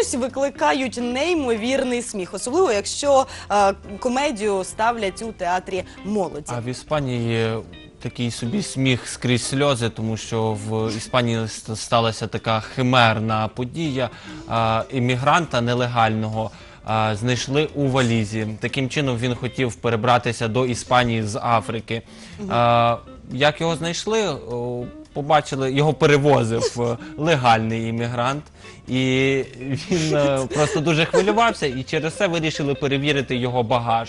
чомусь викликають неймовірний сміх, особливо якщо е, комедію ставлять у театрі молоді. А в Іспанії такий собі сміх скрізь сльози, тому що в Іспанії ст- сталася така химерна подія. А, Іммігранта нелегального а, знайшли у валізі. Таким чином він хотів перебратися до Іспанії з Африки. А, Як його знайшли? О, Побачили, його перевозив е, легальний іммігрант, і він е, просто дуже хвилювався, і через це вирішили перевірити його багаж.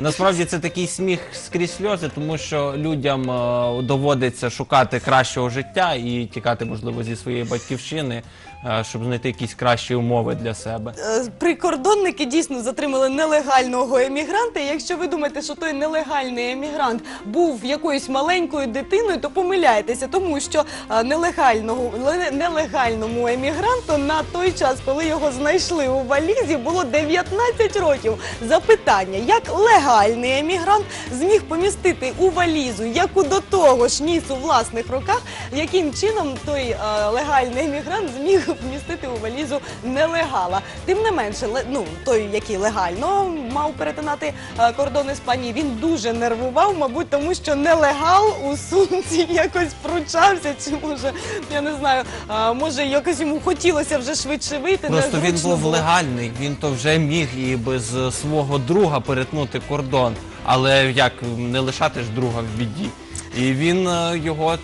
Насправді це такий сміх скрізь сльози, тому що людям е, доводиться шукати кращого життя і тікати, можливо, зі своєї батьківщини, е, щоб знайти якісь кращі умови для себе. Е, Прикордонники дійсно затримали нелегального емігранта. Якщо ви думаєте, що той нелегальний емігрант був якоюсь маленькою дитиною, то помиляєтеся, тому що нелегального ле- нелегальному емігранту на той час, коли його знайшли у валізі, було 19 років. Запитання: як легальний емігрант зміг помістити у валізу, яку до того ж ніс у власних руках, яким чином той е, легальний емігрант зміг вмістити у валізу нелегала. Тим не менше, ле- ну той, який легально мав перетинати е, кордон Іспанії, він дуже нервував, мабуть, тому що нелегал у сумці якось пручався, чи може я не знаю, е, може якось йому хотілося вже швидше вийти. Просто він незручно був було. легальний, він то вже міг і без е, свого друга перетнути кордон. Але як не лишати ж друга в біді? І він е, його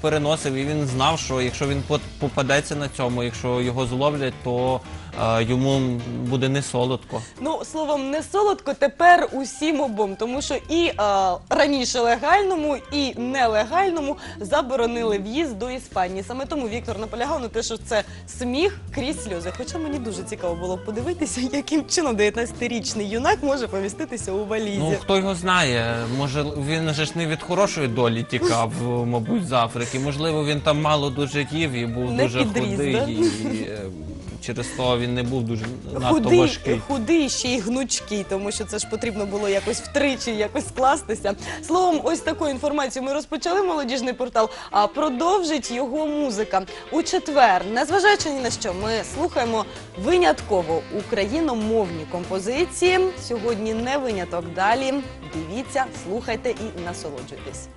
переносив, і він знав, що якщо він пот- попадеться на цьому, якщо його зловлять, то е, йому буде не солодко. Ну, словом, не солодко тепер усім обом, тому що і е, раніше легальному, і нелегальному заборонили в'їзд до Іспанії. Саме тому Віктор наполягав на те, що це сміх крізь сльози. Хоча мені дуже цікаво було подивитися, яким чином 19-річний юнак може поміститися у валізі. Ну хто його знає, може він же ж не від хорошої долі тікав, е, мабуть, з Африки. Можливо, він там мало дуже їв і був Не дуже підріс, худий, да? і е, через то він не був дуже надто Худий, важкий. худий ще й гнучкий, тому що це ж потрібно було якось втричі якось скластися. Словом, ось таку інформацію ми розпочали молодіжний портал. А продовжить його музика у четвер. Незважаючи ні на що, ми слухаємо винятково україномовні композиції. Сьогодні не виняток. Далі дивіться, слухайте і насолоджуйтесь.